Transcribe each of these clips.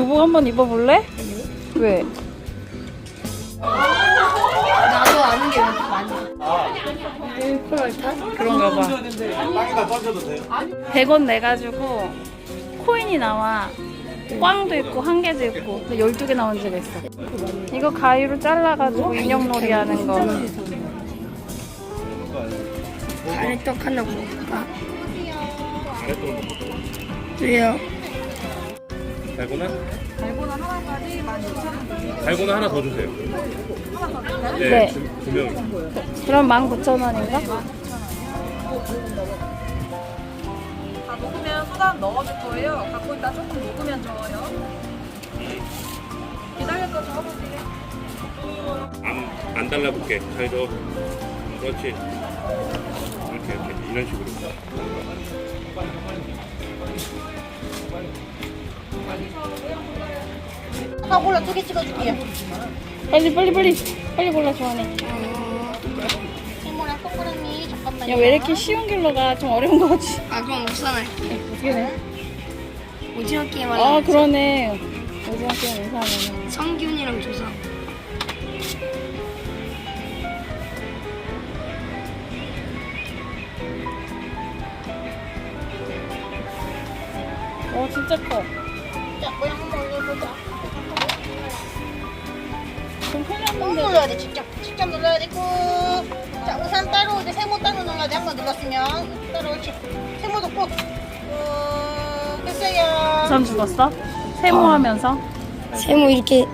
교복 한번 입어볼래? 왜? 나도 아는 게? 그런가 봐. 땅에다 던져도 돼요? 100원 내가지고 코인이 나와. 꽝도 있고 한 개도 있고 12개 나온 적가 있어. 이거 가위로 잘라가지고 인형놀이 하는 거. 가래떡 하나 먹을까? 왜요? 달고나? 달고나 하나까지 12,000원. 달고나 하나 더 주세요. 네. 네. 두, 두 명. 그럼 19,000원인가? 다 녹으면 소다 넣어줄 거예요. 갖고 있다 조금 녹으면 줘요. 기다릴 거 적어볼게요. 안, 안 달라붙게. 잘 줘. 그렇지. 이렇게, 이렇게. 이런 식으로. 하나 골라 두 개 찍어줄게요. 빨리 빨리 빨리 빨리 골라 좋아하네. 세모랑 꼬꾸라미 잠깐만요. 야 왜 이렇게 쉬운 길로 가? 좀 어려운 거 같지? 아 그럼 우산할게. 어떻게 돼? 오징어 게임 아 하려고. 그러네. 오징어 게임 이상하네. 성균이랑 조상. 어 진짜 커. 자, 모양 한번 올려보자. 좀꾹 풀렸는데. 눌러야 돼, 직접. 직접 눌러야 돼, 꾹. 자, 우산 따로 이제 세모 따로 눌러야 돼. 한번 눌렀으면. 따로 옳지. 세모도 꾹. 꾹. 됐어요. 우선 죽었어? 세모하면서? 세모 이렇게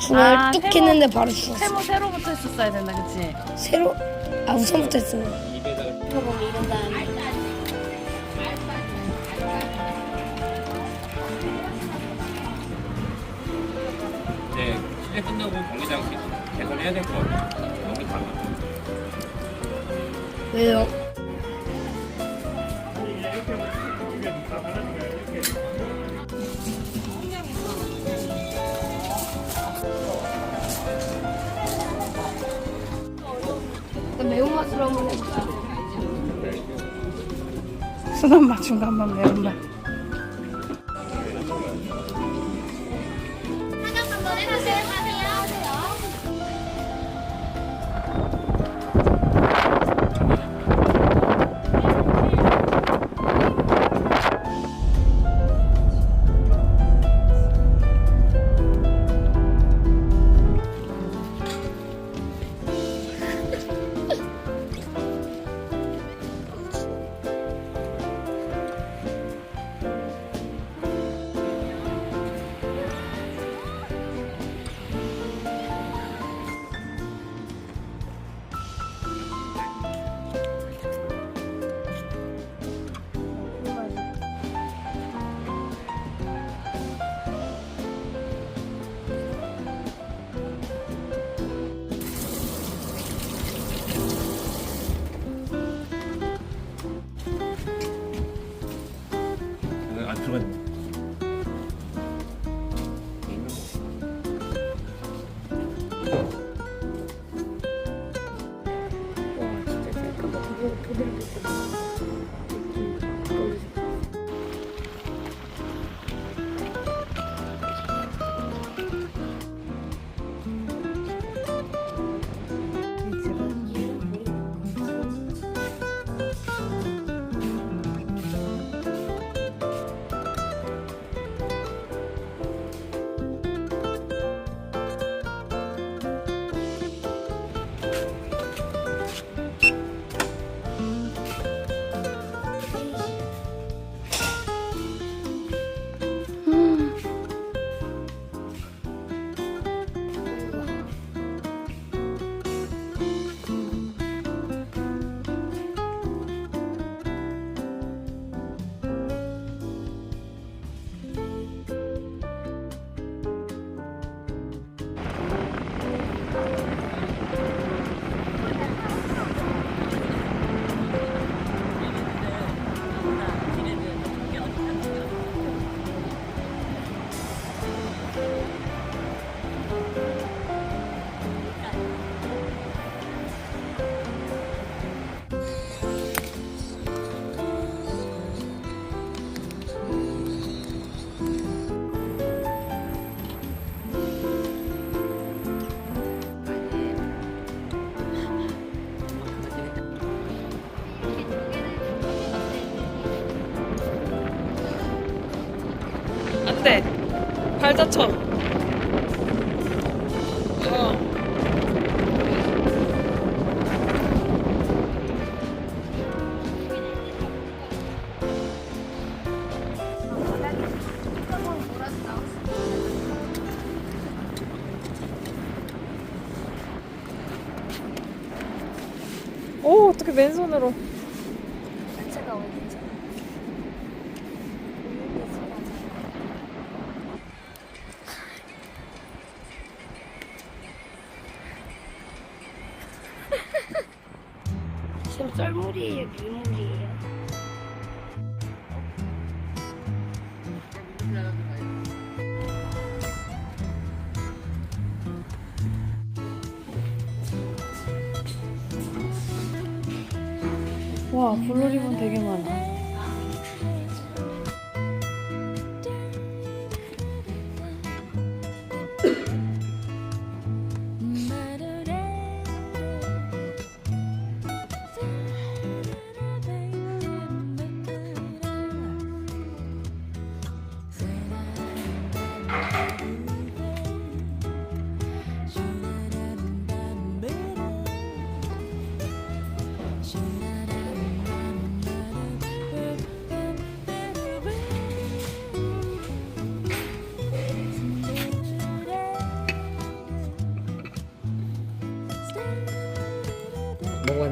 중간을 아, 뚝 세모. 했는데 바로 죽었어. 세모 세로 붙어 있었어야 된다, 그치? 새로 아 우선부터 했어. 조금 이런 다음에. 해야 될 것 같아요. 너무 많아. 왜요? 매운맛으로 한번 해보자. 순한 맛, 중간맛, 매운맛. 다쳐. 어. 오 어떻게 맨손으로 밀물이에요. 와 블루리본 되게 많아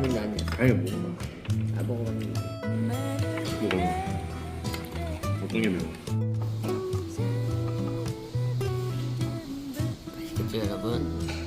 아닌데 아니야. 아니 먹어봐. 아 먹어봤는데. 먹어. 어떤 게 매워? 맛있겠죠 여러분?